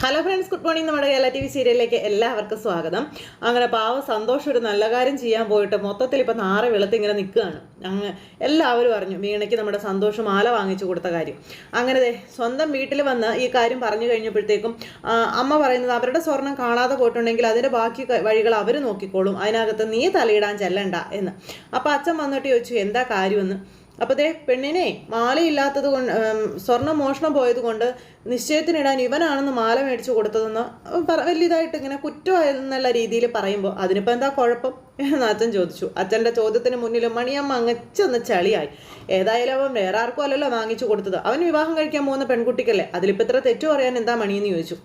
Hello friends good morning. നമ്മുടെ Kerala T V സീരിയലിലേക്ക് എല്ലാവർക്കും സ്വാഗതം. അങ്ങനെ പാവ സന്തോഷം ഒരു നല്ല കാര്യം ചെയ്യാൻ പോയിട്ട് മൊത്തത്തിൽ ഇപ്പം നാറെ വെളുത്ത് ഇങ്ങനെ നിൽക്കുകയാണ്. അങ്ങ് എല്ലാവരും അറിഞ്ഞു വീണയ്ക്ക് നമ്മുടെ സന്തോഷം മാല വാങ്ങിച്ചു കൊടുത്ത കാര്യം. അങ്ങനെ സ്വന്തം വീട്ടിൽ വന്ന് ഈ കാര്യം പറഞ്ഞു കഴിഞ്ഞപ്പോഴത്തേക്കും അമ്മ പറയുന്നത് അവരുടെ സ്വർണം കാണാതെ പോയിട്ടുണ്ടെങ്കിൽ അതിന്റെ ബാക്കി വഴികൾ അവർ നോക്കിക്കോളും. അതിനകത്ത് നീ തലയിടാൻ ചെല്ലണ്ട എന്ന്. അപ്പോൾ അച്ഛൻ വന്നിട്ട് ചോദിച്ചു എന്താ കാര്യമെന്ന്? അപ്പോൾ ദേ പെണ്ണിനെ മാലയില്ലാത്തത് കൊണ്ട് സ്വർണ മോഷണം പോയത് കൊണ്ട് നിശ്ചയത്തിനിടാൻ ഇവനാണെന്ന് മാല മേടിച്ചു കൊടുത്തതെന്ന് വലിയതായിട്ട് ഇങ്ങനെ കുറ്റമായിരുന്നുള്ള രീതിയിൽ പറയുമ്പോൾ അതിനിപ്പോൾ എന്താ കുഴപ്പം? എന്ന് അച്ഛൻ ചോദിച്ചു. അച്ഛന്റെ ചോദ്യത്തിന് മുന്നിൽ മണിയമ്മ അങ്ങച്ചെന്ന് ചളിയായി. ഏതായാലും അവൻ വേറെ ആർക്കും അല്ലല്ലോ വാങ്ങിച്ചു കൊടുത്തത്. അവൻ വിവാഹം കഴിക്കാൻ പോകുന്ന പെൺകുട്ടിക്കല്ലേ? അതിലിപ്പോൾ ഇത്ര തെറ്റു പറയാൻ എന്താ മണിയെന്ന് ചോദിച്ചു.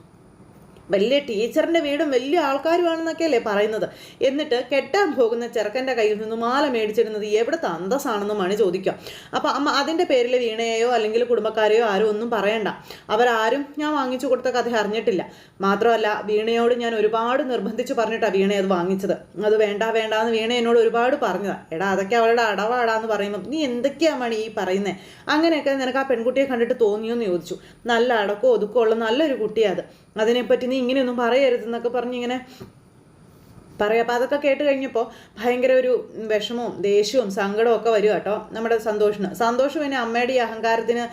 വലിയ ടീച്ചറിന്റെ വീടും വലിയ ആൾക്കാരുമാണെന്നൊക്കെയല്ലേ പറയുന്നത്. എന്നിട്ട് കെട്ടാൻ പോകുന്ന ചെറുക്കന്റെ കയ്യിൽ നിന്ന് മാല മേടിച്ചിരുന്നത് എവിടുത്തെ അന്തസ്സാണെന്ന് മണി ചോദിക്കാം. അപ്പം അമ്മ അതിന്റെ പേരിൽ വീണയെയോ അല്ലെങ്കിൽ കുടുംബക്കാരെയോ ആരും ഒന്നും പറയണ്ട. അവരാരും ഞാൻ വാങ്ങിച്ചു കൊടുത്ത കഥ അറിഞ്ഞിട്ടില്ല. മാത്രമല്ല വീണയോട് ഞാൻ ഒരുപാട് നിർബന്ധിച്ച് പറഞ്ഞിട്ടാണ് വീണ അത് വാങ്ങിച്ചത്. അത് വേണ്ട വേണ്ട എന്ന് വീണ എന്നോട് ഒരുപാട് പറഞ്ഞതാണ് എടാ അതൊക്കെ അവളുടെ അടവാടാന്ന് പറയുമ്പം നീ എന്തൊക്കെയാണ് മണി ഈ പറയുന്നത് അങ്ങനെയൊക്കെ നിനക്ക് ആ പെൺകുട്ടിയെ കണ്ടിട്ട് തോന്നിയോ എന്ന് ചോദിച്ചു. നല്ല അടക്കോ ഒതുക്കോ ഉള്ള നല്ലൊരു കുട്ടിയാണ് അത്. അതിനെപ്പറ്റി നീ ഇങ്ങനെയൊന്നും പറയരുതെന്നൊക്കെ പറഞ്ഞ് ഇങ്ങനെ പറയാം. അപ്പോൾ അതൊക്കെ കേട്ട് കഴിഞ്ഞപ്പോൾ ഭയങ്കര ഒരു വിഷമവും ദേഷ്യവും സങ്കടവും ഒക്കെ വരും കേട്ടോ നമ്മുടെ സന്തോഷിന്. സന്തോഷം പിന്നെ അമ്മയുടെ ഈ അഹങ്കാരത്തിന്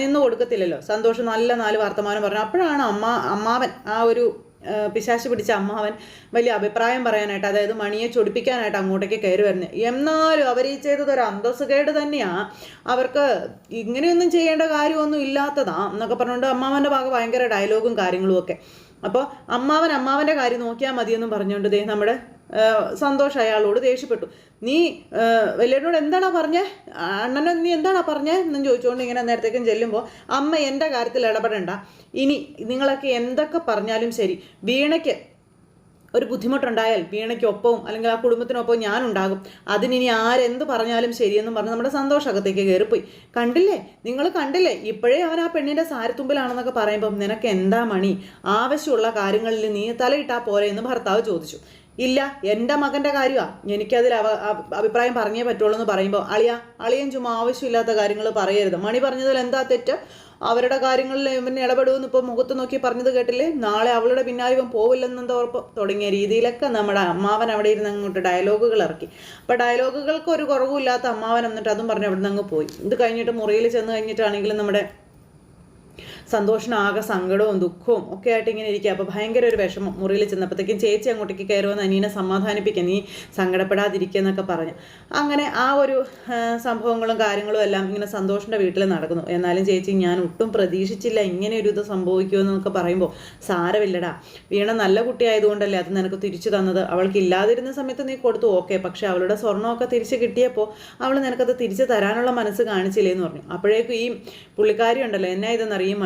നിന്ന് കൊടുക്കത്തില്ലല്ലോ. സന്തോഷം നല്ല നാല് വർത്തമാനം പറഞ്ഞു. അപ്പോഴാണ് അമ്മ അമ്മാവൻ ആ ഒരു പിശാശ് പിടിച്ച അമ്മാവൻ വലിയ അഭിപ്രായം പറയാനായിട്ട് അതായത് മണിയെ ചൊടിപ്പിക്കാനായിട്ട് അങ്ങോട്ടേക്ക് കയറി വരുന്നത് എന്നാലും അവർ ഈ ചെയ്തത് ഒരു അന്തസ്സുകേട് തന്നെയാണ് അവർക്ക് ഇങ്ങനെയൊന്നും ചെയ്യേണ്ട കാര്യമൊന്നും ഇല്ലാത്തതാ എന്നൊക്കെ പറഞ്ഞുകൊണ്ട് അമ്മാവന്റെ ഭാഗം ഭയങ്കര ഡയലോഗും കാര്യങ്ങളും ഒക്കെ. അപ്പോൾ അമ്മാവൻ അമ്മാവന്റെ കാര്യം നോക്കിയാൽ മതിയെന്നും പറഞ്ഞുകൊണ്ട് ദേ നമ്മുടെ സന്തോഷ് അയാളോട് ദേഷ്യപ്പെട്ടു. നീ വലിയോട് എന്താണാ പറഞ്ഞേ? അണ്ണനെ നീ എന്താണാ പറഞ്ഞേ? എന്നും ചോദിച്ചുകൊണ്ട് ഇങ്ങനെ നേരത്തേക്കും ചെല്ലുമ്പോൾ അമ്മ എന്റെ കാര്യത്തിൽ ഇടപെടണ്ട. ഇനി നിങ്ങളൊക്കെ എന്തൊക്കെ പറഞ്ഞാലും ശരി. വീണയ്ക്ക് ഒരു ബുദ്ധിമുട്ടുണ്ടായാൽ വീണയ്ക്കൊപ്പവും അല്ലെങ്കിൽ ആ കുടുംബത്തിനൊപ്പവും ഞാനുണ്ടാകും അതിനിനി ആരെന്ത് പറഞ്ഞാലും ശരിയെന്നും പറഞ്ഞ് നമ്മുടെ സന്തോഷകത്തേക്ക് കയറിപ്പോയി. കണ്ടില്ലേ? നിങ്ങൾ കണ്ടില്ലേ? ഇപ്പോഴേ അവൻ ആ പെണ്ണിന്റെ സാരത്തുമ്പിലാണെന്നൊക്കെ പറയുമ്പം നിനക്ക് എന്താ മണി? ആവശ്യമുള്ള കാര്യങ്ങളിൽ നീ തലയിട്ടാ പോരെ എന്ന് ഭർത്താവ് ചോദിച്ചു. ഇല്ല എന്റെ മകന്റെ കാര്യമാണ് എനിക്കതിൽ അവ അഭിപ്രായം പറഞ്ഞേ പറ്റുള്ളൂ എന്ന് പറയുമ്പോൾ അളിയ അളിയൻ ചുമ്മാ ആവശ്യമില്ലാത്ത കാര്യങ്ങൾ പറയരുത്. മണി പറഞ്ഞതിൽ എന്താ തെറ്റ്? അവരുടെ കാര്യങ്ങളിൽ ഇവന് ഇടപെടുമെന്ന് ഇപ്പോൾ മുഖത്ത് നോക്കി പറഞ്ഞത് കേട്ടില്ലേ? നാളെ അവളുടെ പിന്നാലെ ഇവൻ പോവില്ലെന്നെന്താ ഉറപ്പ്? തുടങ്ങിയ രീതിയിലൊക്കെ നമ്മുടെ അമ്മാവൻ അവിടെ ഇരുന്ന് അങ്ങോട്ട് ഡയലോഗുകൾ ഇറക്കി. അപ്പോൾ ഡയലോഗുകൾക്ക് ഒരു കുറവുമില്ലാത്ത അമ്മാവൻ എന്നിട്ട് അതും പറഞ്ഞ് അവിടെ നിന്ന് അങ്ങ് പോയി. ഇത് കഴിഞ്ഞിട്ട് മുറിയിൽ ചെന്ന് കഴിഞ്ഞിട്ടാണെങ്കിലും നമ്മുടെ സന്തോഷിന് സങ്കടവും ദുഃഖവും ഒക്കെ ആയിട്ട് ഇങ്ങനെ ഇരിക്കുക. അപ്പോൾ ഭയങ്കര ഒരു വിഷമം മുറിയിൽ ചെന്നപ്പോഴത്തേക്കും ചേച്ചി അങ്ങോട്ടേക്ക് കയറുമെന്ന് അനീനെ സമാധാനിപ്പിക്കുക. നീ സങ്കടപ്പെടാതിരിക്കുക എന്നൊക്കെ പറഞ്ഞു. അങ്ങനെ ആ ഒരു സംഭവങ്ങളും കാര്യങ്ങളും എല്ലാം ഇങ്ങനെ സന്തോഷിന്റെ വീട്ടിൽ നടക്കുന്നു. എന്നാലും ചേച്ചി ഞാൻ ഒട്ടും പ്രതീക്ഷിച്ചില്ല ഇങ്ങനെ ഒരു ഇത് സംഭവിക്കുമെന്നൊക്കെ പറയുമ്പോൾ സാരമില്ലടാ. വീണ നല്ല കുട്ടിയായതുകൊണ്ടല്ലേ അത് നിനക്ക് തിരിച്ചു തന്നത്? അവൾക്ക് ഇല്ലാതിരുന്ന സമയത്ത് നീ കൊടുത്തു. ഓക്കെ പക്ഷേ അവളുടെ സ്വർണമൊക്കെ തിരിച്ച് കിട്ടിയപ്പോൾ അവൾ നിനക്കത് തിരിച്ചു തരാനുള്ള മനസ്സ് കാണിച്ചില്ലേ എന്ന് പറഞ്ഞു. അപ്പോഴേക്കും ഈ പുള്ളിക്കാരി ഉണ്ടല്ലോ എന്നാ ഇതെന്നറിയും?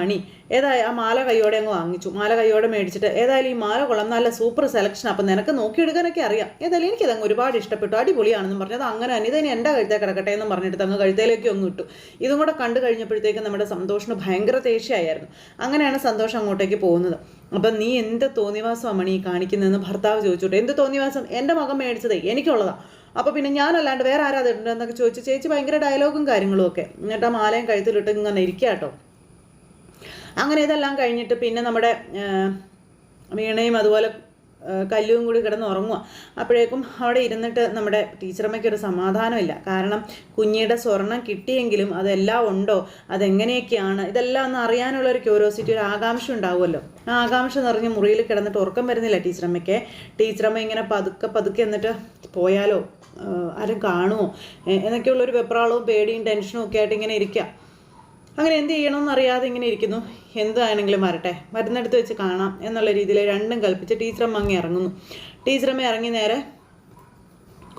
ഏതായാലും ആ മാല കൈയോടെ അങ്ങ് വാങ്ങിച്ചു. മാല കൈയോടെ മേടിച്ചിട്ട് ഏതായാലും ഈ മാല കൊള്ളാം. നല്ല സൂപ്പർ സെലക്ഷൻ അപ്പം നിനക്ക് നോക്കിയെടുക്കാനൊക്കെ അറിയാം. ഏതായാലും എനിക്കതങ്ങ് ഒരുപാട് ഇഷ്ടപ്പെട്ടു. അടിപൊളിയാണെന്നും പറഞ്ഞത് അങ്ങനെ തന്നെ. ഇതിന് എന്റെ കഴുത്തേ കിടക്കട്ടെ എന്ന് പറഞ്ഞിട്ട് അങ്ങ് കഴുത്തേലേക്ക് ഒന്നും ഇട്ടു. ഇതും കൂടെ കണ്ടു കഴിഞ്ഞപ്പോഴത്തേക്കും നമ്മുടെ സന്തോഷിന് ഭയങ്കര ദേഷ്യമായിരുന്നു. അങ്ങനെയാണ് സന്തോഷം അങ്ങോട്ടേക്ക് പോകുന്നത്. അപ്പം നീ എന്ത് തോന്നിവാസമാണ് മണി കാണിക്കുന്നതെന്ന് ഭർത്താവ് ചോദിച്ചോട്ടെ. എന്ത് തോന്നിവാസം? എന്റെ മകൻ മേടിച്ചതേ എനിക്കുള്ളതാണ് അപ്പോൾ പിന്നെ ഞാനല്ലാണ്ട് വേറെ ആരാ ചോദിച്ചു ചേച്ചി ഭയങ്കര ഡയലോഗും കാര്യങ്ങളും ഒക്കെ. എന്നിട്ട് ആ മാലയും കഴുത്തിലിട്ട് ഇങ്ങനെ ഇരിക്കുക കേട്ടോ അങ്ങനെ ഇതെല്ലാം കഴിഞ്ഞിട്ട് പിന്നെ നമ്മുടെ വീണയും അതുപോലെ കല്ലും കൂടി കിടന്ന് ഉറങ്ങുക അപ്പോഴേക്കും അവിടെ ഇരുന്നിട്ട് നമ്മുടെ ടീച്ചറമ്മയ്ക്കൊരു സമാധാനമില്ല. കാരണം കുഞ്ഞിയുടെ സ്വർണം കിട്ടിയെങ്കിലും അതെല്ലാം ഉണ്ടോ? അതെങ്ങനെയൊക്കെയാണ്? ഇതെല്ലാം ഒന്ന് അറിയാനുള്ള ഒരു ക്യൂരിയോസിറ്റി ഒരു ആകാംക്ഷ ഉണ്ടാവുമല്ലോ. ആ ആകാംക്ഷ നിറഞ്ഞ് മുറിയിൽ കിടന്നിട്ട് ഉറക്കം വരുന്നില്ല ടീച്ചറമ്മയ്ക്ക്. ടീച്ചറമ്മ ഇങ്ങനെ പതുക്കെ പതുക്കെ എന്നിട്ട് പോയാലോ? ആരും കാണുമോ? എന്നൊക്കെയുള്ളൊരു വെപ്രാളവും പേടിയും ടെൻഷനും ഒക്കെ ആയിട്ട് ഇങ്ങനെ ഇരിക്കുക അങ്ങനെ എന്ത് ചെയ്യണമെന്ന് അറിയാതെ ഇങ്ങനെ ഇരിക്കുന്നു. എന്താണെങ്കിലും വരട്ടെ. മരുന്നെടുത്ത് വെച്ച് കാണാം എന്നുള്ള രീതിയിൽ രണ്ടും കൽപ്പിച്ച് ടീച്ചറമ്മ അങ്ങ് ഇറങ്ങുന്നു. ടീച്ചറമ്മ ഇറങ്ങി നേരെ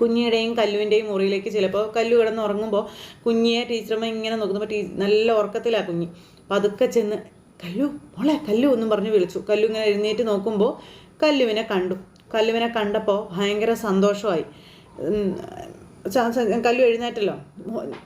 കുഞ്ഞിയുടെയും കല്ലുവിന്റെയും മുറിയിലേക്ക് ചിലപ്പോൾ കല്ലു കിടന്ന് ഉറങ്ങുമ്പോൾ കുഞ്ഞിയെ ടീച്ചറമ്മ ഇങ്ങനെ നോക്കുമ്പോൾ ടീ നല്ല ഉറക്കത്തിലാണ് കുഞ്ഞി. പതുക്കെ ചെന്ന് കല്ലു മോളെ കല്ലു എന്നും പറഞ്ഞ് വിളിച്ചു. കല്ലു ഇങ്ങനെ എഴുന്നേറ്റ് നോക്കുമ്പോൾ കല്ലുവിനെ കണ്ടു. കല്ലുവിനെ കണ്ടപ്പോൾ ഭയങ്കര സന്തോഷമായി. കല്ലു എഴുന്നേറ്റല്ലോ.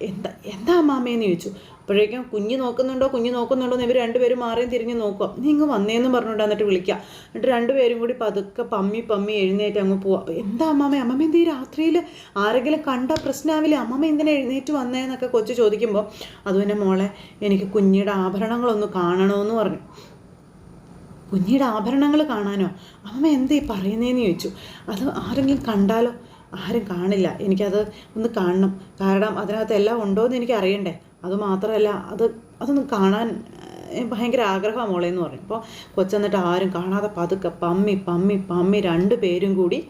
എന്താ എന്താ അമ്മാമ്മയെന്ന് ചോദിച്ചു. അപ്പോഴേക്കും കുഞ്ഞ് നോക്കുന്നുണ്ടോ കുഞ്ഞ് നോക്കുന്നുണ്ടോ എന്ന് ഇവർ രണ്ടുപേരും മാറിയും തിരിഞ്ഞ് നോക്കുക. നീ ഇങ്ങ് വന്നേന്ന് പറഞ്ഞുകൊണ്ട് എന്നിട്ട് വിളിക്കുക. എന്നിട്ട് രണ്ടുപേരും കൂടി പതുക്കെ പമ്മി പമ്മി എഴുന്നേറ്റ് അങ്ങ് പോവാം. എന്താ അമ്മാമ്മ അമ്മമ്മ എന്ത് ഈ രാത്രിയിൽ ആരെങ്കിലും കണ്ട പ്രശ്നമാവില്ല അമ്മമ്മ എന്തിനാ എഴുന്നേറ്റ് വന്നേന്നൊക്കെ കൊച്ചു ചോദിക്കുമ്പോൾ അതുതന്നെ മോളെ എനിക്ക് കുഞ്ഞിയുടെ ആഭരണങ്ങളൊന്ന് കാണണമെന്ന് പറഞ്ഞു. കുഞ്ഞിയുടെ ആഭരണങ്ങൾ കാണാനോ? അമ്മ എന്തേ പറയുന്നതെന്ന് ചോദിച്ചു. അത് ആരെങ്കിലും കണ്ടാലോ? ആരും കാണില്ല. എനിക്കത് ഒന്ന് കാണണം. കാരണം അതിനകത്ത് എല്ലാം ഉണ്ടോ എന്ന് എനിക്ക് അറിയണ്ടേ അതുമാത്രമല്ല അത് അതൊന്ന് കാണാൻ ഭയങ്കര ആഗ്രഹമാണ് മോളെ എന്ന് പറഞ്ഞു. അപ്പോൾ കൊച്ചെന്നിട്ട് ആരും കാണാതെ പതുക്കെ പമ്മി പമ്മി പമ്മി രണ്ട് പേരും കൂടി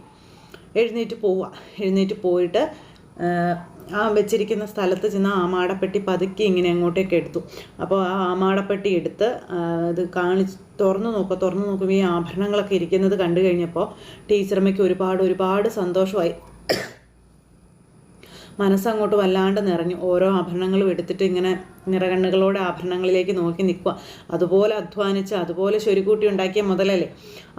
എഴുന്നേറ്റ് പോവുക. എഴുന്നേറ്റ് പോയിട്ട് ആ വെച്ചിരിക്കുന്ന സ്ഥലത്ത് ചെന്ന് ആമാടപ്പെട്ടി പതുക്കി ഇങ്ങനെ അങ്ങോട്ടേക്ക് എടുത്തു. അപ്പോൾ ആ ആമാടപ്പെട്ടി എടുത്ത് ഇത് കാണിച്ച് തുറന്നു നോക്കുക തുറന്നു നോക്കുമ്പോൾ ഈ ആഭരണങ്ങളൊക്കെ ഇരിക്കുന്നത് കണ്ടു കഴിഞ്ഞപ്പോൾ ടീച്ചറമ്മയ്ക്ക് ഒരുപാട് ഒരുപാട് സന്തോഷമായി. മനസ്സങ്ങോട്ട് വല്ലാണ്ട് നിറഞ്ഞു ഓരോ ആഭരണങ്ങളും എടുത്തിട്ട് ഇങ്ങനെ നിറകണ്ണുകളോടെ ആഭരണങ്ങളിലേക്ക് നോക്കി നിൽക്കുക. അതുപോലെ അധ്വാനിച്ച് അതുപോലെ ശൊരുക്കൂട്ടി ഉണ്ടാക്കിയ മുതലല്ലേ?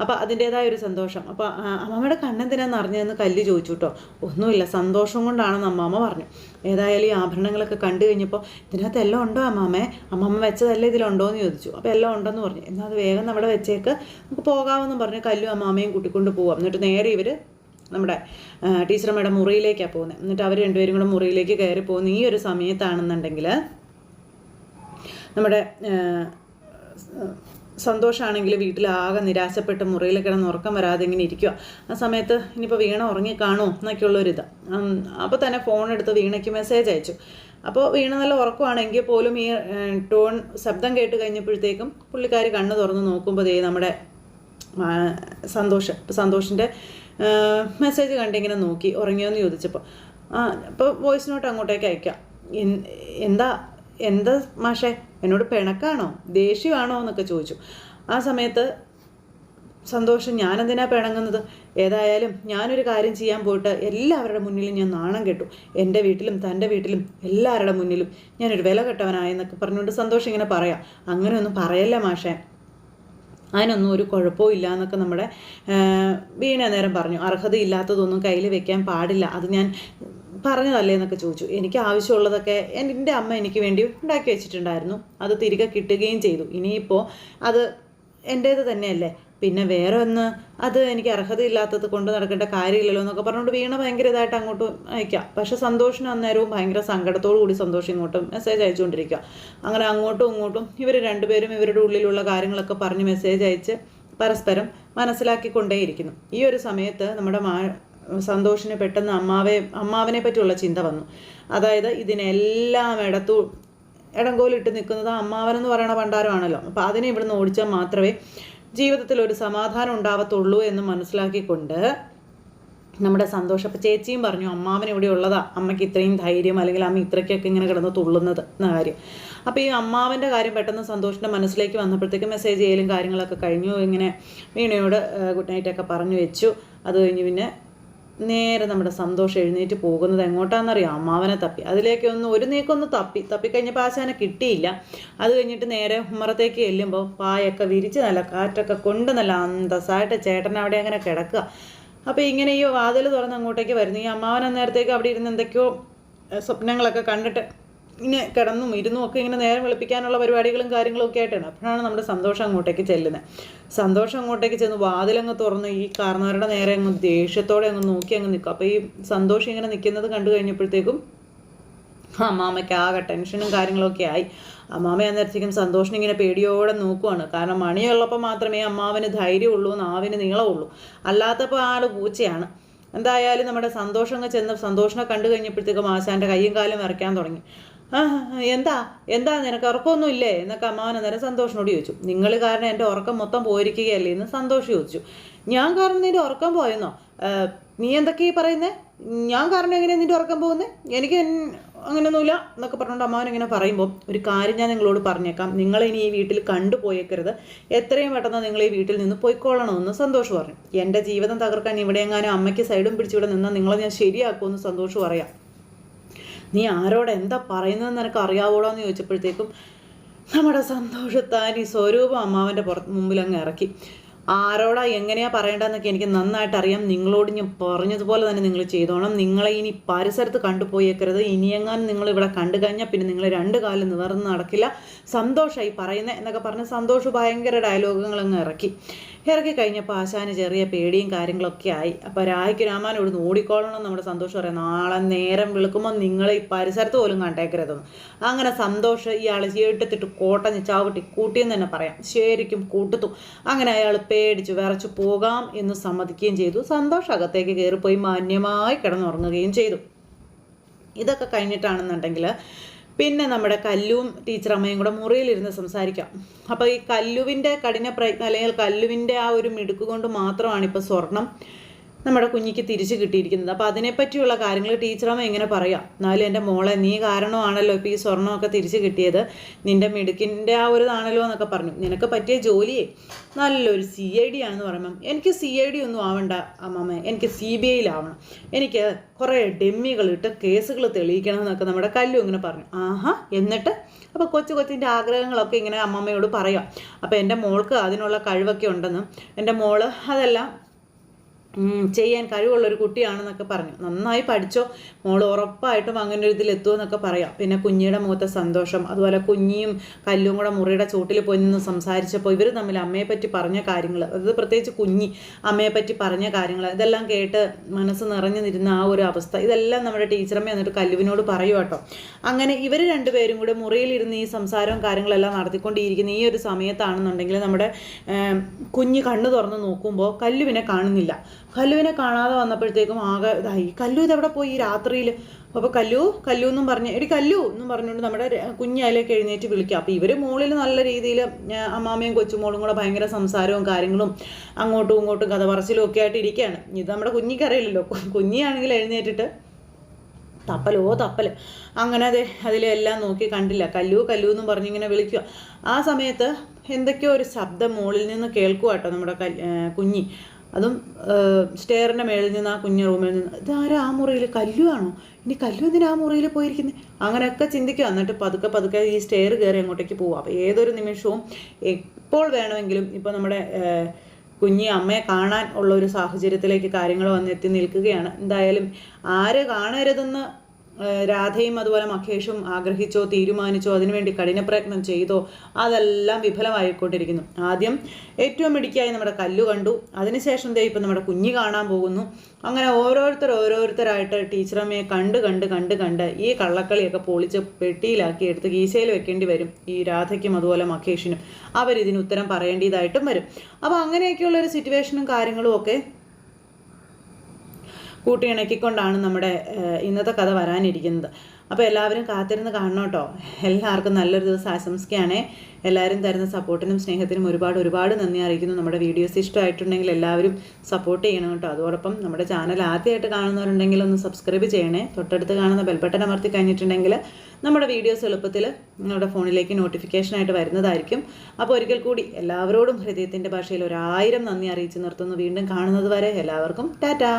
അപ്പോൾ അതിന്റേതായ ഒരു സന്തോഷം. അപ്പോൾ അമ്മമ്മയുടെ കണ്ണെന്തിനാന്ന് അറിഞ്ഞതെന്ന് കല്ല് ചോദിച്ചു കേട്ടോ ഒന്നുമില്ല സന്തോഷം കൊണ്ടാണെന്ന് അമ്മാമ്മ പറഞ്ഞു. ഏതായാലും ഈ ആഭരണങ്ങളൊക്കെ കണ്ടു കഴിഞ്ഞപ്പോൾ ഇതിനകത്ത് എല്ലാം ഉണ്ടോ അമ്മാമ്മേ? അമ്മമ്മ വെച്ചതല്ലേ ഇതിലുണ്ടോ എന്ന് ചോദിച്ചു. അപ്പോൾ എല്ലാം ഉണ്ടെന്ന് പറഞ്ഞു. എന്നാൽ അത് വേഗം നമ്മുടെ വെച്ചേക്ക് നമുക്ക് പോകാമെന്നും പറഞ്ഞ് കല്ലും അമ്മാമ്മയും കൂട്ടിക്കൊണ്ട് പോവാം. എന്നിട്ട് നേരെ ഇവർ നമ്മുടെ ടീച്ചറമ്മയുടെ മുറിയിലേക്കാണ് പോകുന്നത് എന്നിട്ട് അവർ രണ്ടുപേരും കൂടെ മുറിയിലേക്ക് കയറി പോകുന്ന ഈ ഒരു സമയത്താണെന്നുണ്ടെങ്കിൽ നമ്മുടെ സന്തോഷമാണെങ്കിൽ വീട്ടിൽ ആകെ നിരാശപ്പെട്ട് മുറിയിൽ കിടന്ന് ഉറക്കം വരാതെ ഇങ്ങനെ ഇരിക്കുക ആ സമയത്ത് ഇനിയിപ്പോൾ വീണ ഉറങ്ങി കാണുമോ എന്നൊക്കെയുള്ളൊരിത്. അപ്പോൾ തന്നെ ഫോൺ എടുത്ത് വീണയ്ക്ക് മെസ്സേജ് അയച്ചു. അപ്പോൾ വീണ നല്ല ഉറക്കമാണെങ്കിൽ പോലും ഈ ടോൺ ശബ്ദം കേട്ട് കഴിഞ്ഞപ്പോഴത്തേക്കും പുള്ളിക്കാർ കണ്ണ് തുറന്ന് നോക്കുമ്പോൾ നമ്മുടെ സന്തോഷം സന്തോഷിന്റെ മെസ്സേജ് കണ്ടിങ്ങനെ നോക്കി ഉറങ്ങിയോന്ന് ചോദിച്ചപ്പോൾ ആ അപ്പോൾ വോയിസ് നോട്ട് അങ്ങോട്ടേക്ക് അയക്കാം. എന്താ എന്താ മാഷേ എന്നോട് പിണക്കാണോ ദേഷ്യമാണോ എന്നൊക്കെ ചോദിച്ചു. ആ സമയത്ത് സന്തോഷം ഞാനെന്തിനാ പിണങ്ങുന്നത്? ഏതായാലും ഞാനൊരു കാര്യം ചെയ്യാൻ പോയിട്ട് എല്ലാവരുടെ മുന്നിലും ഞാൻ നാണം കെട്ടു. എന്റെ വീട്ടിലും തന്റെ വീട്ടിലും എല്ലാവരുടെ മുന്നിലും ഞാനൊരു വില കെട്ടവനായെന്നൊക്കെ പറഞ്ഞുകൊണ്ട് സന്തോഷം ഇങ്ങനെ പറയാം. അങ്ങനെയൊന്നും പറയല്ല മാഷേ. അതിനൊന്നും ഒരു കുഴപ്പവും ഇല്ല എന്നൊക്കെ നമ്മുടെ വീണ നേരം പറഞ്ഞു. അർഹതയില്ലാത്തതൊന്നും കയ്യിൽ വെക്കാൻ പാടില്ല. അത് ഞാൻ പറഞ്ഞതല്ലേ എന്നൊക്കെ ചോദിച്ചു. എനിക്ക് ആവശ്യമുള്ളതൊക്കെ എന്റെ അമ്മ എനിക്ക് വേണ്ടി ഉണ്ടാക്കി വെച്ചിട്ടുണ്ടായിരുന്നു. അത് തിരികെ കിട്ടുകയും ചെയ്തു. ഇനിയിപ്പോൾ അത് എന്റേത് തന്നെയല്ലേ? പിന്നെ വേറെ ഒന്ന് അത് എനിക്ക് അർഹതയില്ലാത്തത് കൊണ്ട് നടക്കേണ്ട കാര്യമില്ലല്ലോ എന്നൊക്കെ പറഞ്ഞുകൊണ്ട് വീണ ഭയങ്കര ഇതായിട്ട് അങ്ങോട്ട് അയക്കാം. പക്ഷെ സന്തോഷിന് അന്നേരവും ഭയങ്കര സങ്കടത്തോടു കൂടി സന്തോഷം ഇങ്ങോട്ടും മെസ്സേജ് അയച്ചുകൊണ്ടിരിക്കുക. അങ്ങനെ അങ്ങോട്ടും ഇങ്ങോട്ടും ഇവർ രണ്ടുപേരും ഇവരുടെ ഉള്ളിലുള്ള കാര്യങ്ങളൊക്കെ പറഞ്ഞ് മെസ്സേജ് അയച്ച് പരസ്പരം മനസ്സിലാക്കിക്കൊണ്ടേയിരിക്കുന്നു. ഈ ഒരു സമയത്ത് നമ്മുടെ മാ സന്തോഷിന് പെട്ടെന്ന് അമ്മാവെ അമ്മാവനെ പറ്റിയുള്ള ചിന്ത വന്നു. അതായത് ഇതിനെല്ലാം ഇടത്തു ഇടങ്കോലിട്ട് നിൽക്കുന്നത് അമ്മാവനെന്ന് പറയുന്ന പണ്ടാരമാണല്ലോ അപ്പോൾ അതിനെ ഇവിടുന്ന് ഓടിച്ചാൽ മാത്രമേ ജീവിതത്തിൽ ഒരു സമാധാനം ഉണ്ടാവത്തുള്ളൂ എന്ന് മനസ്സിലാക്കിക്കൊണ്ട് നമ്മുടെ സന്തോഷം അപ്പം ചേച്ചിയും പറഞ്ഞു അമ്മാവൻ ഇവിടെ ഉള്ളതാ. അമ്മയ്ക്ക് ഇത്രയും ധൈര്യം അല്ലെങ്കിൽ അമ്മ ഇത്രയ്ക്കൊക്കെ ഇങ്ങനെ കിടന്ന് തുള്ളുന്നത് എന്ന കാര്യം. അപ്പോൾ ഈ അമ്മാവന്റെ കാര്യം പെട്ടെന്ന് സന്തോഷിന്റെ മനസ്സിലേക്ക് വന്നപ്പോഴത്തേക്ക് മെസ്സേജ് ചെയ്യലും കാര്യങ്ങളൊക്കെ കഴിഞ്ഞു. ഇങ്ങനെ വീണയോട് ഗുഡ് നൈറ്റ് ഒക്കെ പറഞ്ഞു വെച്ചു. അത് കഴിഞ്ഞ് പിന്നെ നേരെ നമ്മുടെ സന്തോഷം എഴുന്നേറ്റ് പോകുന്നത് എങ്ങോട്ടാണെന്നറിയാം അമ്മാവനെ തപ്പി. അതിലേക്ക് ഒന്ന് ഒരു നീക്കൊന്ന് തപ്പി. തപ്പിക്കഴിഞ്ഞപ്പോൾ ആശാനെ കിട്ടിയില്ല. അത് കഴിഞ്ഞിട്ട് നേരെ ഉമ്മറത്തേക്ക് ചെല്ലുമ്പോൾ പായൊക്കെ വിരിച്ച് നല്ല കാറ്റൊക്കെ കൊണ്ട് നല്ല അന്തസ്സായിട്ട് ചേട്ടൻ അവിടെ അങ്ങനെ കിടക്കുക. അപ്പോൾ ഇങ്ങനെ ഈ വാതിൽ തുറന്ന് അങ്ങോട്ടേക്ക് വരുന്നു. ഈ അമ്മാവൻ നേരത്തേക്ക് അവിടെ ഇരുന്ന് എന്തൊക്കെയോ സ്വപ്നങ്ങളൊക്കെ കണ്ടിട്ട് ഇങ്ങനെ കിടന്നും ഇരുന്നും ഒക്കെ ഇങ്ങനെ നേരം വെളുപ്പിക്കാനുള്ള പരിപാടികളും കാര്യങ്ങളും ഒക്കെ ആയിട്ടാണ്. അപ്പോഴാണ് നമ്മുടെ സന്തോഷം അങ്ങോട്ടേക്ക് ചെല്ലുന്നത് സന്തോഷം അങ്ങോട്ടേക്ക് ചെന്ന് വാതിലങ്ങ് തുറന്ന് ഈ കാരണവരുടെ നേരെ അങ്ങ് ദേഷ്യത്തോടെ അങ്ങ് നോക്കി അങ്ങ് നിൽക്കും. അപ്പോൾ ഈ സന്തോഷം ഇങ്ങനെ നിൽക്കുന്നത് കണ്ടു കഴിഞ്ഞപ്പോഴത്തേക്കും മാമയ്ക്ക് ആകെ ടെൻഷനും കാര്യങ്ങളൊക്കെ ആയി. അമ്മാമ അന്നേരത്തേക്കും സന്തോഷം ഇങ്ങനെ പേടിയോടെ നോക്കുവാണ്. കാരണം മണിയുള്ളപ്പോൾ മാത്രമേ അമ്മാവന് ധൈര്യമുള്ളൂ നാവിന് നീളമുള്ളൂ. അല്ലാത്തപ്പോൾ ആൾ പൂച്ചയാണ്. എന്തായാലും നമ്മുടെ സന്തോഷം ചെന്ന് സന്തോഷനെ കണ്ടു കഴിഞ്ഞപ്പോഴത്തേക്കും ആശാന്റെ കയ്യും കാലും വരയ്ക്കാൻ തുടങ്ങി. എന്താ? എന്താ നിനക്ക്? ഉറക്കമൊന്നും ഇല്ലേ എന്നൊക്കെ അമ്മാവൻ അന്നേരം സന്തോഷിനോട് ചോദിച്ചു. നിങ്ങൾ കാരണം എന്റെ ഉറക്കം മൊത്തം പോയിരിക്കുകയല്ലേ എന്ന് സന്തോഷം ചോദിച്ചു. ഞാൻ കാരണം നിന്റെ ഉറക്കം പോയെന്നോ? നീ എന്തൊക്കെയാ പറയുന്നേ? ഞാൻ കാരണം എങ്ങനെയാണ് നിന്റെ ഉറക്കം പോകുന്നത് എനിക്ക് അങ്ങനെ അങ്ങനെയൊന്നുമില്ല എന്നൊക്കെ പറഞ്ഞുകൊണ്ട് അമ്മാവൻ ഇങ്ങനെ പറയുമ്പോൾ ഒരു കാര്യം ഞാൻ നിങ്ങളോട് പറഞ്ഞേക്കാം. നിങ്ങളെ ഇനി ഈ വീട്ടിൽ കണ്ടുപോയേക്കരുത്. എത്രയും പെട്ടെന്ന് നിങ്ങൾ ഈ വീട്ടിൽ നിന്ന് പോയിക്കൊള്ളണമെന്ന് സന്തോഷം പറഞ്ഞു. എന്റെ ജീവിതം തകർക്കാൻ ഇവിടെ എങ്ങാനും അമ്മയ്ക്ക് സൈഡും പിടിച്ചിവിടെ നിന്നാൽ നിങ്ങളെ ഞാൻ ശരിയാക്കുമെന്ന് സന്തോഷം പറയാം. നീ ആരോട് എന്താ പറയുന്നതെന്ന് നിനക്ക് അറിയാവോളോ എന്ന് ചോദിച്ചപ്പോഴത്തേക്കും നമ്മുടെ സന്തോഷത്താൻ ഈ സ്വരൂപം അമ്മാവന്റെ പുറത്ത് മുമ്പിൽ അങ്ങ് ഇറക്കി. ആരോടാ എങ്ങനെയാ പറയേണ്ടതെന്നൊക്കെ എനിക്ക് നന്നായിട്ട് അറിയാം നിങ്ങളോട് ഞാൻ പറഞ്ഞതുപോലെ തന്നെ നിങ്ങൾ ചെയ്തോണം. നിങ്ങളെ ഇനി പരിസരത്ത് കണ്ടുപോയേക്കരുത്. ഇനിയെങ്ങാനും നിങ്ങൾ ഇവിടെ കണ്ടു കഴിഞ്ഞാൽ പിന്നെ നിങ്ങൾ രണ്ട് കാലം നിവർന്ന് നടക്കില്ല. സന്തോഷമായി പറയുന്നത് എന്നൊക്കെ പറഞ്ഞ് സന്തോഷം ഭയങ്കര ഡയലോഗുകൾ അങ്ങ് ഇറക്കി. ഇറക്കി കഴിഞ്ഞപ്പോൾ ആശാന് ചെറിയ പേടിയും കാര്യങ്ങളൊക്കെ ആയി. അപ്പോൾ രായ്ക്ക് രാമാൻ ഇവിടുന്ന് ഓടിക്കോളണം നമ്മുടെ സന്തോഷം പറയാം നാളെ നേരം വിളിക്കുമ്പോൾ നിങ്ങൾ ഈ പരിസരത്ത് പോലും കണ്ടേക്കരുതെന്ന്. അങ്ങനെ സന്തോഷം ഇയാൾ ചീട്ടത്തിട്ട് കോട്ടഞ്ഞ് ചാവട്ടി കൂട്ടിയെന്ന് തന്നെ പറയാം. ശരിക്കും കൂട്ടത്തു. അങ്ങനെ അയാൾ പേടിച്ച് വിറച്ചു പോകാം എന്ന് സമ്മതിക്കുകയും ചെയ്തു. സന്തോഷം അകത്തേക്ക് കയറിപ്പോയി മാന്യമായി കിടന്നുറങ്ങുകയും ചെയ്തു. ഇതൊക്കെ കഴിഞ്ഞിട്ടാണെന്നുണ്ടെങ്കിൽ പിന്നെ നമ്മുടെ കല്ലുവും ടീച്ചറമ്മയും കൂടെ മുറിയിലിരുന്ന് സംസാരിക്കാം. അപ്പോൾ ഈ കല്ലുവിന്റെ കഠിന പ്രയത്നം അല്ലെങ്കിൽ കല്ലുവിന്റെ ആ ഒരു മിടുക്ക് കൊണ്ട് മാത്രമാണ് ഇപ്പോൾ സ്വർണം. നമ്മുടെ കുഞ്ഞിക്ക് തിരിച്ചു കിട്ടിയിരിക്കുന്നത്. അപ്പോൾ അതിനെപ്പറ്റിയുള്ള കാര്യങ്ങൾ ടീച്ചറമ്മ എങ്ങനെ പറയാം. എന്നാലും എന്റെ മോളെ നീ കാരണമാണല്ലോ ഇപ്പോൾ ഈ സ്വർണമൊക്കെ തിരിച്ചു കിട്ടിയത്. നിന്റെ മിടുക്കിന്റെ ആ ഒരു ഇതാണല്ലോ എന്നൊക്കെ പറഞ്ഞു. നിനക്ക് പറ്റിയ ജോലിയെ. നല്ലൊരു സി ഐ ഡി ആണെന്ന് പറയുമ്പം എനിക്ക് സി ഐ ഡി ഒന്നും ആവണ്ട അമ്മമ്മ എനിക്ക് സി ബി ഐയിലാവണം എനിക്ക് കുറേ ഡെമ്മികൾ ഇട്ട് കേസുകൾ തെളിയിക്കണം എന്നൊക്കെ നമ്മുടെ കല്ലു ഇങ്ങനെ പറഞ്ഞു. ആഹാ. എന്നിട്ട്? അപ്പോൾ കൊച്ചു കൊച്ചിന്റെ ആഗ്രഹങ്ങളൊക്കെ ഇങ്ങനെ അമ്മമ്മയോട് പറയാം. അപ്പോൾ എന്റെ മോൾക്ക് അതിനുള്ള കഴിവൊക്കെ ഉണ്ടെന്നും എന്റെ മോൾ അതെല്ലാം ചെയ്യാൻ കഴിവുള്ള ഒരു കുട്ടിയാണെന്നൊക്കെ പറഞ്ഞു. നന്നായി പഠിച്ചോ. മോൾ ഉറപ്പായിട്ടും അങ്ങനെ ഒരു ഇതിലെത്തുമെന്നൊക്കെ പറയാം. പിന്നെ കുഞ്ഞിയുടെ മുഖത്തെ സന്തോഷം അതുപോലെ കുഞ്ഞിയും കല്ലും കൂടെ മുറിയുടെ ചൂട്ടിൽ പോയി നിന്ന് സംസാരിച്ചപ്പോൾ ഇവർ തമ്മിൽ അമ്മയെ പറ്റി പറഞ്ഞ കാര്യങ്ങൾ അത് പ്രത്യേകിച്ച് കുഞ്ഞി അമ്മയെ പറ്റി പറഞ്ഞ കാര്യങ്ങൾ ഇതെല്ലാം കേട്ട് മനസ്സ് നിറഞ്ഞു നിരുന്ന ആ ഒരു അവസ്ഥ ഇതെല്ലാം നമ്മുടെ ടീച്ചറമ്മ എന്നിട്ട് കല്ലുവിനോട് പറയൂ കേട്ടോ. അങ്ങനെ ഇവർ രണ്ടുപേരും കൂടെ മുറിയിലിരുന്ന് ഈ സംസാരവും കാര്യങ്ങളെല്ലാം നടത്തിക്കൊണ്ടിരിക്കുന്ന ഈ ഒരു സമയത്താണെന്നുണ്ടെങ്കിൽ നമ്മുടെ കുഞ്ഞ് കണ്ണു തുറന്ന് നോക്കുമ്പോൾ കല്ലുവിനെ കാണുന്നില്ല. കല്ലുവിനെ കാണാതെ വന്നപ്പോഴത്തേക്കും ആകെ ഇതായി. കല്ലു ഇതെവിടെ പോയി? രാത്രിയിൽ അപ്പോൾ കല്ലു കല്ലു എന്നും പറഞ്ഞ് എടി കല്ലു എന്നും പറഞ്ഞുകൊണ്ട് നമ്മുടെ കുഞ്ഞാലേക്ക് എഴുന്നേറ്റ് വിളിക്കുക അപ്പോൾ ഇവർ മുകളിൽ നല്ല രീതിയിൽ അമ്മാമയും കൊച്ചുമോളും കൂടെ ഭയങ്കര സംസാരവും കാര്യങ്ങളും അങ്ങോട്ടും ഇങ്ങോട്ടും കഥ പറച്ചിലും ഒക്കെ ആയിട്ട് ഇരിക്കുകയാണ് ഇത് നമ്മുടെ കുഞ്ഞിക്കറിയില്ലല്ലോ കുഞ്ഞിയാണെങ്കിൽ എഴുന്നേറ്റിട്ട് തപ്പലോ തപ്പൽ അങ്ങനെ അതെ അതിലെല്ലാം നോക്കി കണ്ടില്ല. കല്ലു കല്ലു എന്നും പറഞ്ഞിങ്ങനെ വിളിക്കുക ആ സമയത്ത് എന്തൊക്കെയോ ഒരു ശബ്ദം മുകളിൽ നിന്ന് കേൾക്കുക കേട്ടോ നമ്മുടെ കുഞ്ഞി. അതും സ്റ്റെയറിന്റെ മേളിൽ നിന്ന് ആ കുഞ്ഞു റൂമിൽ നിന്ന്. ഇതാരാ ആ മുറിയിൽ? കല്ലുവാണോ ഇനി കല്ലു എന്തിനാ ആ മുറിയിൽ പോയിരിക്കുന്നത് അങ്ങനെയൊക്കെ ചിന്തിക്കുക. എന്നിട്ട് പതുക്കെ പതുക്കെ ഈ സ്റ്റെയർ കയറി അങ്ങോട്ടേക്ക് പോവുക. അപ്പോൾ ഏതൊരു നിമിഷവും എപ്പോൾ വേണമെങ്കിലും ഇപ്പോൾ നമ്മുടെ കുഞ്ഞി അമ്മയെ കാണാൻ ഉള്ള ഒരു സാഹചര്യത്തിലേക്ക് കാര്യങ്ങൾ വന്നെത്തി നിൽക്കുകയാണ്. എന്തായാലും ആര് കാണരുതെന്ന് രാധയും അതുപോലെ മഹേഷും ആഗ്രഹിച്ചോ തീരുമാനിച്ചോ അതിനുവേണ്ടി കഠിനപ്രയത്നം ചെയ്തോ അതെല്ലാം വിഫലമായിക്കൊണ്ടിരിക്കുന്നു. ആദ്യം ഏറ്റവും മിടിക്കായി നമ്മുടെ കല്ലു കണ്ടു. അതിനുശേഷം ദേ ഇപ്പം നമ്മുടെ കുഞ്ഞ് കാണാൻ പോകുന്നു. അങ്ങനെ ഓരോരുത്തർ ഓരോരുത്തരായിട്ട് ടീച്ചറമ്മയെ കണ്ട് കണ്ട് കണ്ട് കണ്ട് ഈ കള്ളക്കളിയൊക്കെ പൊളിച്ച് പെട്ടിയിലാക്കി എടുത്ത് ഗീസയിൽ വെക്കേണ്ടി വരും. ഈ രാധയ്ക്കും അതുപോലെ മഹേഷിനും. അവരിതിന് ഉത്തരം പറയേണ്ടതായിട്ടും വരും. അപ്പോൾ അങ്ങനെയൊക്കെയുള്ള ഒരു സിറ്റുവേഷനും കാര്യങ്ങളും ഒക്കെ കൂട്ടിയിണക്കിക്കൊണ്ടാണ് നമ്മുടെ ഇന്നത്തെ കഥ വരാനിരിക്കുന്നത്. അപ്പോൾ എല്ലാവരും കാത്തിരുന്ന് കാണണം കേട്ടോ. എല്ലാവർക്കും നല്ലൊരു ദിവസം ആശംസിക്കുകയാണേ. എല്ലാവരും തരുന്ന സപ്പോർട്ടിനും സ്നേഹത്തിനും ഒരുപാട് ഒരുപാട് നന്ദി അറിയിക്കുന്നു. നമ്മുടെ വീഡിയോസ് ഇഷ്ടമായിട്ടുണ്ടെങ്കിൽ എല്ലാവരും സപ്പോർട്ട് ചെയ്യണം കേട്ടോ. അതോടൊപ്പം നമ്മുടെ ചാനൽ ആദ്യമായിട്ട് കാണുന്നവരുണ്ടെങ്കിൽ ഒന്ന് സബ്സ്ക്രൈബ് ചെയ്യണേ. തൊട്ടടുത്ത് കാണുന്ന ബെൽബട്ടൺ അമർത്തി കഴിഞ്ഞിട്ടുണ്ടെങ്കിൽ നമ്മുടെ വീഡിയോസ് എളുപ്പത്തിൽ നിങ്ങളുടെ ഫോണിലേക്ക് നോട്ടിഫിക്കേഷനായിട്ട് വരുന്നതായിരിക്കും. അപ്പോൾ ഒരിക്കൽ കൂടി എല്ലാവരോടും ഹൃദയത്തിന്റെ ഭാഷയിൽ ഒരായിരം നന്ദി അറിയിച്ച് നിർത്തുന്നു. വീണ്ടും കാണുന്നത് വരെ എല്ലാവർക്കും ടാറ്റാ.